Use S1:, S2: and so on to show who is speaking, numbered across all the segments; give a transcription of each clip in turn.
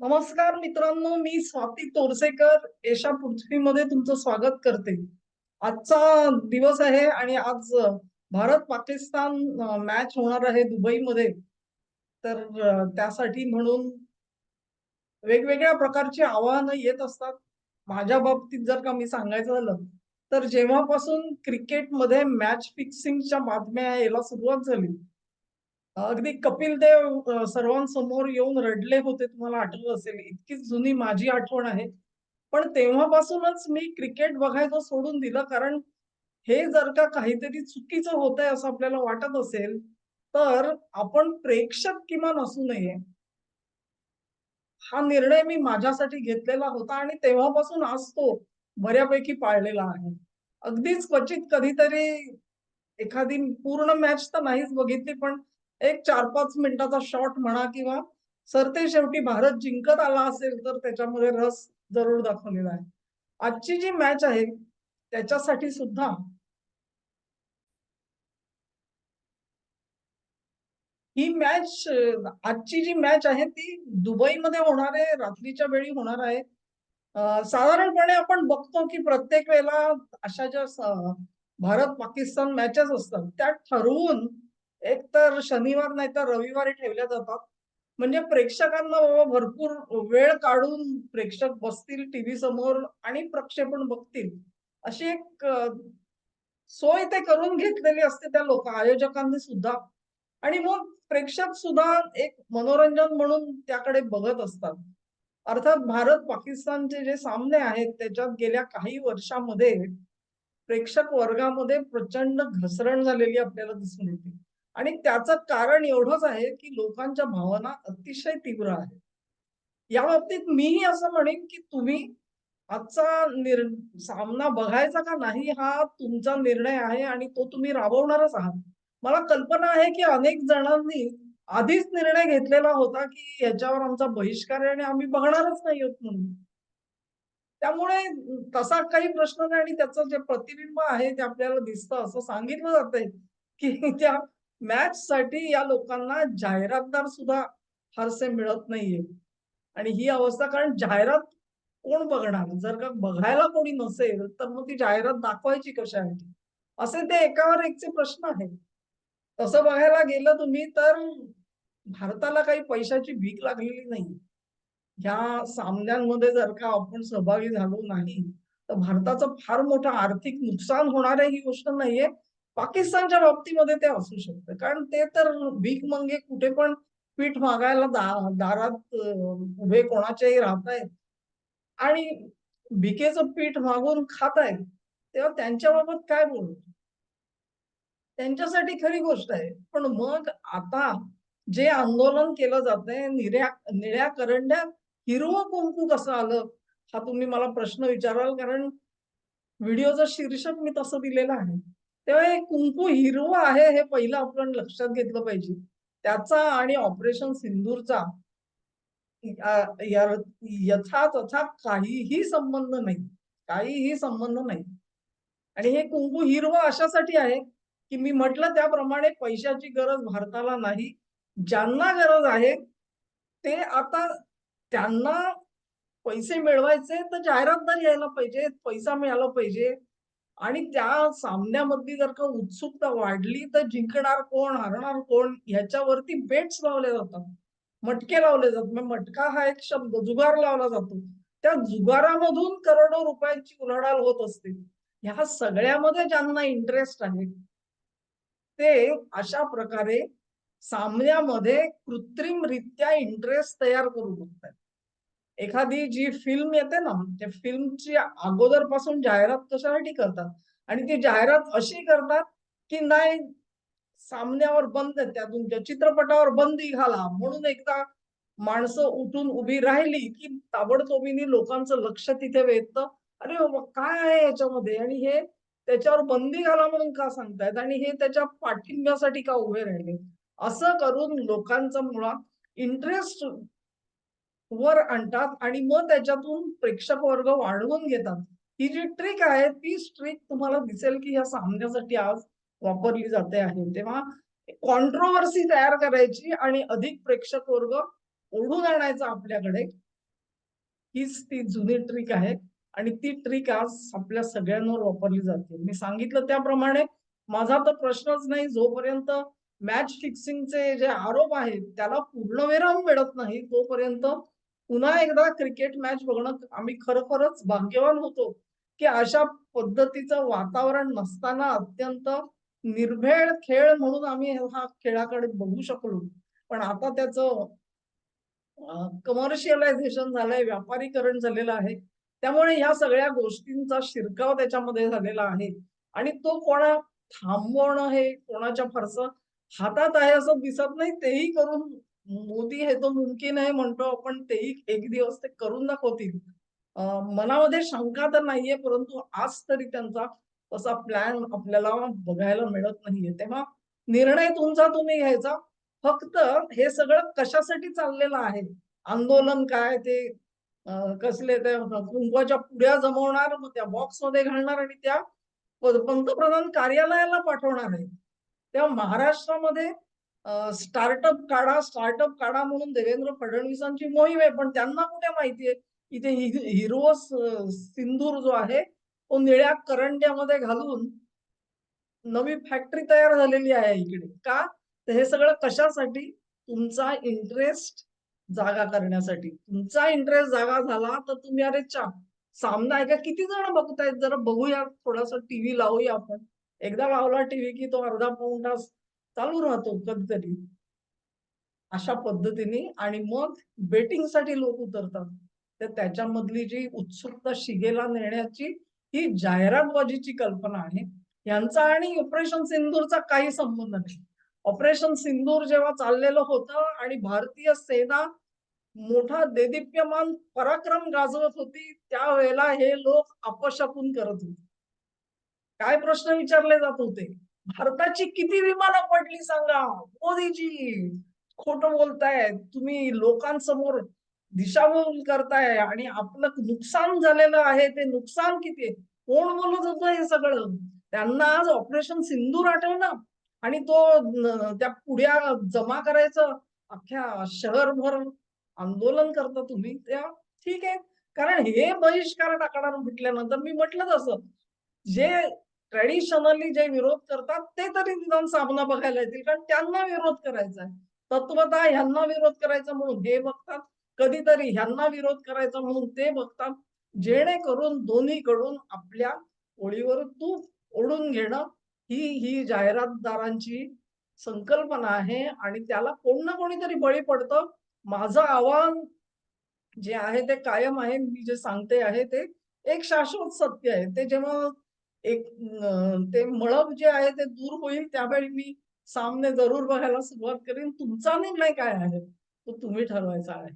S1: नमस्कार मित्रांनो मी स्वाती तोरसेकर. एशा पृथ्वीमध्ये तुमचं स्वागत करते. आजचा दिवस आहे आणि आज भारत पाकिस्तान मॅच होणार आहे दुबईमध्ये. तर त्यासाठी म्हणून वेगवेगळ्या प्रकारची आव्हानं येत असतात. माझ्या बाबतीत जर का मी सांगायचं झालं तर जेव्हापासून क्रिकेटमध्ये मॅच फिक्सिंगच्या बातम्या यायला सुरुवात झाली अगदी कपिल देव सर्वांसमोर येऊन रडले होते तुम्हाला आठवत असेल. इतकी जुनी माझी आठवण आहे. पण तेव्हापासूनच मी क्रिकेट बघायचं सोडून दिलं कारण हे जर का काहीतरी चुकीचं होतंय असं आपल्याला वाटत असेल तर आपण प्रेक्षक किमान असू नये. हा निर्णय मी माझ्यासाठी घेतलेला होता आणि तेव्हापासून आज तो बऱ्यापैकी पाळलेला आहे. अगदीच क्वचित कधीतरी एखादी पूर्ण मॅच तर नाहीच बघितली पण एक चार पाच मिनिटाचा शॉट म्हणा किंवा सरते शेवटी भारत जिंकत आला असेल तर त्याच्यामध्ये रस जरूर दाखवलेला आहे. आजची जी मॅच आहे त्याच्यासाठी सुद्धा ही मॅच आजची जी मॅच आहे ती दुबईमध्ये होणार आहे रात्रीच्या वेळी होणार आहे. साधारणपणे आपण बघतो की प्रत्येक वेळेला अशा ज्या भारत पाकिस्तान मॅचेस असतात त्या ठरवून एक तर शनिवार नाही तर रविवारी ठेवल्या जातात. म्हणजे प्रेक्षकांना बाबा भरपूर वेळ काढून प्रेक्षक बसतील टीव्ही समोर आणि प्रक्षेपण बघतील. अशी एक सोय ते करून घेतलेली असते त्या लोक आयोजकांनी सुद्धा. आणि मग प्रेक्षक सुद्धा एक मनोरंजन म्हणून त्याकडे बघत असतात. अर्थात भारत पाकिस्तानचे जे सामने आहेत त्याच्यात गेल्या काही वर्षामध्ये प्रेक्षक वर्गामध्ये प्रचंड घसरण झालेली आपल्याला दिसून येते. आणि त्याचं कारण एवढंच आहे की लोकांच्या भावना अतिशय तीव्र आहेत. या बाबतीत मीही असं म्हणेन की तुम्ही आजचा निर सामना बघायचा का नाही हा तुमचा निर्णय आहे आणि तो तुम्ही राबवणारच आहात. मला कल्पना आहे की अनेक जणांनी आधीच निर्णय घेतलेला होता की याच्यावर आमचा बहिष्कार आहे आणि आम्ही बघणारच नाही आहोत म्हणून. त्यामुळे तसा काही प्रश्न नाही आणि त्याचं जे प्रतिबिंब आहे ते आपल्याला दिसतं असं सांगितलं जातंय की त्या मॅच साठी या लोकांना जाहिरातदार सुद्धा फारसे मिळत नाहीये. आणि ही अवस्था कारण जाहिरात कोण बघणार? जर का बघायला कोणी नसेल तर मग ती जाहिरात दाखवायची कशासाठी असे ते एकावर एकचे प्रश्न आहेत. तसं बघायला गेलं तुम्ही तर भारताला काही पैशाची भीक लागलेली नाही. ह्या सामन्यांमध्ये जर का आपण सहभागी झालो नाही तर भारताचं फार मोठं आर्थिक नुकसान होणार आहे ही गोष्ट नाहीये. पाकिस्तानच्या बाबतीमध्ये ते असू शकतं. कारण ते तर भीक मंगे कुठे पण पीठ मागायला दा, दारात उभे कोणाच्याही राहत आहेत. आणि भिकेचं पीठ मागून खात आहेत तेव्हा त्यांच्याबाबत काय बोलू? त्यांच्यासाठी खरी गोष्ट आहे. पण मग आता जे आंदोलन केलं जातंय निऱ्या निळ्या करंड्या हिरवं कुंकू कसं आलं? हा तुम्ही मला प्रश्न विचाराल कारण व्हिडिओचं शीर्षक मी तसं दिलेलं आहे. तेव्हा कुंकू हिरवं आहे हे पहिलं आपण लक्षात घेतलं पाहिजे. त्याचा आणि ऑपरेशन सिंदूरचा यथा तथा काहीही संबंध नाही. काहीही संबंध नाही. आणि हे कुंकू हिरवं अशासाठी आहे की मी म्हटलं त्याप्रमाणे पैशाची गरज भारताला नाही. ज्यांना गरज आहे ते आता त्यांना पैसे मिळवायचे तर जाहिरातदार यायला पाहिजे पैसा मिळाला पाहिजे. आणि त्या सामन्यामधली जर का उत्सुकता वाढली तर जिंकणार कोण हरणार कोण ह्याच्यावरती बेट्स लावले जातात. मटके लावले जातात. म्हणजे मटका हा एक शब्द जुगार लावला जातो. त्या जुगारामधून करोडो रुपयांची उलाढाल होत असते. ह्या सगळ्यामध्ये ज्यांना इंटरेस्ट आहे ते अशा प्रकारे सामन्यामध्ये कृत्रिमरित्या इंटरेस्ट तयार करू शकतात एखादी जी फिल्म येते ना त्या फिल्मची अगोदरपासून जाहिरात कशासाठी करतात? आणि ती जाहिरात अशी करतात की नाही सामन्यावर बंद त्या चित्रपटावर बंदी घाला म्हणून एकदा माणसं उठून उभी राहिली की ताबडतोबीने लोकांचं लक्ष तिथे वेधतं. अरे काय आहे याच्यामध्ये? आणि हे त्याच्यावर बंदी घाला म्हणून का सांगतायत? आणि हे त्याच्या पाठिंब्यासाठी का उभे राहिले? असं करून लोकांचा मुळात इंटरेस्ट वर आणतात आणि मग त्याच्यातून प्रेक्षक वर्ग वाढवून घेतात. ही जी ट्रिक आहे तीच ट्रिक तुम्हाला दिसेल की या सामन्यासाठी आज वापरली जाते आहे. तेव्हा कॉन्ट्रोवर्सी तयार करायची आणि अधिक प्रेक्षक वर्ग ओढून आणायचा आपल्याकडे. हीच ती जुनी ट्रिक आहे आणि ती ट्रिक आज आपल्या सगळ्यांवर वापरली जाते. मी सांगितलं त्याप्रमाणे माझा तर प्रश्नच नाही जोपर्यंत मॅच फिक्सिंगचे जे आरोप आहेत त्याला पूर्णविराम मिळत नाही तोपर्यंत पुन्हा एकदा क्रिकेट मॅच बघणं आम्ही खरोखरच भाग्यवान होतो की अशा पद्धतीचं वातावरण नसताना अत्यंत निर्भेळ खेळ म्हणून आम्ही हा खेळाकडे बघू शकलो. पण आता त्याचं कमर्शियलायझेशन झालंय व्यापारीकरण झालेलं आहे. त्यामुळे ह्या सगळ्या गोष्टींचा शिरकाव त्याच्यामध्ये झालेला आहे. आणि तो कोणा थांबवणं हे कोणाच्या फारसं हातात आहे असं दिसत नाही तेही करून मोदी हे तो मुमकिन आहे म्हणतो आपण तेही एक दिवस ते करून दाखवतील. मनामध्ये शंका तर नाहीये परंतु आज तरी त्यांचा तसा प्लॅन आपल्याला बघायला मिळत नाहीये. तेव्हा निर्णय तुमचा तुम्ही घ्यायचा. फक्त हे सगळं कशासाठी चाललेलं आहे? आंदोलन काय ते कसले ते कुंकवाच्या पुड्या जमवणार मग त्या बॉक्समध्ये घालणार आणि त्या पंतप्रधान कार्यालयाला पाठवणार आहे? तेव्हा महाराष्ट्रामध्ये स्टार्टअप काढा स्टार्टअप काढा म्हणून देवेंद्र फडणवीसांची मोहीम आहे. पण त्यांना कुठे माहितीये इथे हिरो सिंदूर जो आहे तो निळ्या करंड्यामध्ये घालून नवी फॅक्टरी तयार झालेली आहे इकडे. का? तर हे सगळं कशासाठी? तुमचा इंटरेस्ट जागा करण्यासाठी. तुमचा इंटरेस्ट जागा झाला तर तुम्ही अरे चा सामना आहे का? किती जण बघतायत? जरा बघूया. थोडासा टीव्ही लावूया आपण. एकदा लावला टीव्ही की तो अर्धा पाऊन तास चालू राहतो कधीतरी. अशा पद्धतीने आणि मग बेटिंगसाठी लोक उतरतात. तर त्याच्यामधली जी उत्सुकता शिगेला नेण्याची ही जाहिरातबाजीची कल्पना आहे. यांचा आणि ऑपरेशन सिंदूरचा काही संबंध नाही. ऑपरेशन सिंदूर जेव्हा चाललेलं होतं आणि भारतीय सेना मोठा देदीप्यमान पराक्रम गाजवत होती त्यावेळेला हे लोक अपशकून करत होते. काय प्रश्न विचारले जात होते? भारताची किती विमानं पडली सांगा? मोदीजी खोट बोलताय. तुम्ही लोकांसमोर दिशाभूल करताय आणि आपलं नुकसान झालेलं आहे ते नुकसान किती कोण बोलत होतं हे सगळं? त्यांना आज ऑपरेशन सिंदूर आठवलं. आणि तो त्या पुढ्या जमा करायचं अख्ख्या शहरभर आंदोलन करता तुम्ही त्या ठीक आहे. कारण हे बहिष्कार टाकणार म्हटल्यानंतर मी म्हटलं तसं जे ट्रेडिशनली जे विरोध करतात ते तरी निदान सामना बघायला येतील. कारण त्यांना विरोध करायचा आहे. तत्वतः ह्यांना विरोध करायचा म्हणून हे बघतात. कधीतरी ह्यांना विरोध करायचा म्हणून ते बघतात. जेणेकरून दोन्हीकडून आपल्या ओळीवर तूप ओढून घेणं ही ही जाहिरातदारांची संकल्पना आहे आणि त्याला कोण ना कोणीतरी बळी पडतं. माझं आव्हान जे आहे ते कायम आहे. मी जे सांगते आहे ते एक शाश्वत सत्य आहे. ते जेव्हा एक ते मळब जे आहे ते दूर होईल त्यावेळी मी सामने जरूर बघायला सुरुवात करेन. तुमचा निर्णय काय आहे? तो तुम्ही ठरवायचा आहे.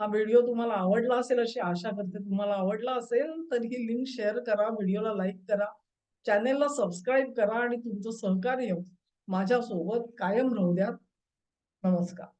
S1: हा व्हिडिओ तुम्हाला आवडला असेल अशी आशा करते. तुम्हाला आवडला असेल तर ही लिंक शेअर करा व्हिडिओला लाईक करा चॅनेलला सबस्क्राईब करा आणि तुमचं सहकार्य माझ्यासोबत कायम राहू द्यात नमस्कार.